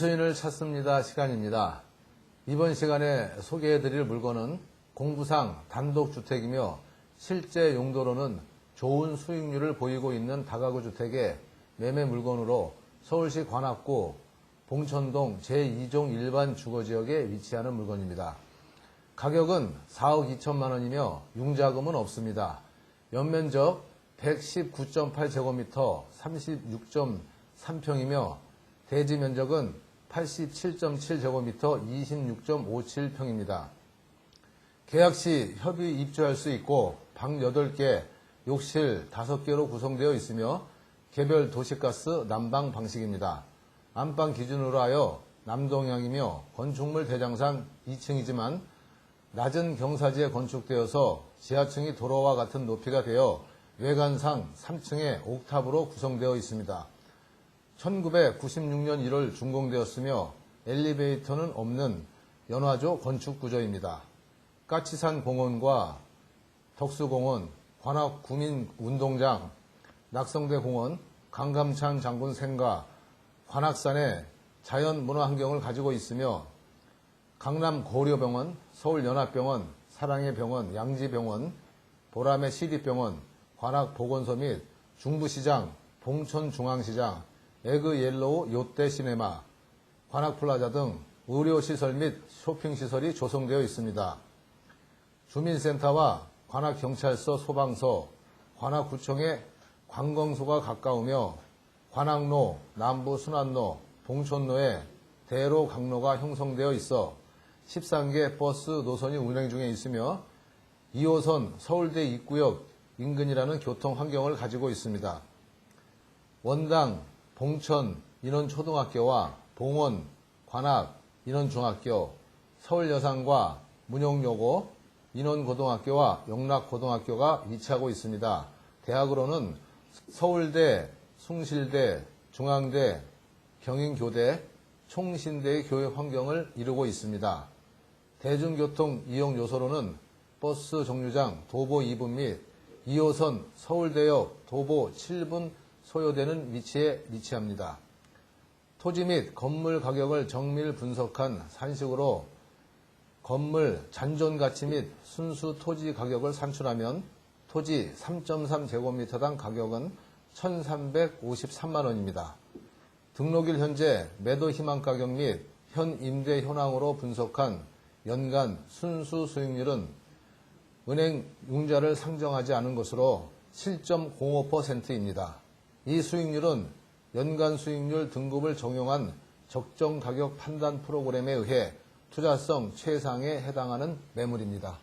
매수인을 찾습니다 시간입니다. 이번 시간에 소개해드릴 물건은 공부상 단독주택이며 실제 용도로는 좋은 수익률을 보이고 있는 다가구 주택의 매매 물건으로 서울시 관악구 봉천동 제2종 일반 주거지역에 위치하는 물건입니다. 가격은 4억 2천만 원이며 융자금은 없습니다. 연면적 119.8제곱미터 36.3평이며 대지 면적은 87.7제곱미터 26.57평입니다. 계약 시 협의 입주할 수 있고 방 8개, 욕실 5개로 구성되어 있으며 개별 도시가스 난방 방식입니다. 안방 기준으로 하여 남동향이며 건축물 대장상 2층이지만 낮은 경사지에 건축되어서 지하층이 도로와 같은 높이가 되어 외관상 3층에 옥탑으로 구성되어 있습니다. 1996년 1월 준공되었으며 엘리베이터는 없는 연화조 건축 구조입니다. 까치산 공원과 덕수공원, 관악구민운동장, 낙성대 공원, 강감찬 장군 생가, 관악산의 자연 문화 환경을 가지고 있으며 강남 고려병원, 서울연합병원, 사랑의 병원, 양지병원, 보람의 시립병원, 관악보건소 및 중부시장, 봉천중앙시장, 에그 옐로우 요떼 시네마, 관악플라자 등 의료시설 및 쇼핑시설이 조성되어 있습니다. 주민센터와 관악경찰서 소방서, 관악구청의 관공소가 가까우며 관악로, 남부순환로, 봉천로에 대로 강로가 형성되어 있어 13개 버스 노선이 운행 중에 있으며 2호선 서울대 입구역 인근이라는 교통 환경을 가지고 있습니다. 원당, 봉천 인원초등학교와 봉원, 관악 인원중학교, 서울여상과 문용여고, 인원고등학교와 영락고등학교가 위치하고 있습니다. 대학으로는 서울대, 숭실대, 중앙대, 경인교대, 총신대의 교육 환경을 이루고 있습니다. 대중교통 이용 요소로는 버스 정류장 도보 2분 및 2호선 서울대역 도보 7분 소요되는 위치에 위치합니다. 토지 및 건물 가격을 정밀 분석한 산식으로 건물 잔존 가치 및 순수 토지 가격을 산출하면 토지 3.3제곱미터당 가격은 1,353만 원입니다. 등록일 현재 매도 희망 가격 및 현 임대 현황으로 분석한 연간 순수 수익률은 은행 융자를 상정하지 않은 것으로 7.05%입니다. 이 수익률은 연간 수익률 등급을 적용한 적정 가격 판단 프로그램에 의해 투자성 최상에 해당하는 매물입니다.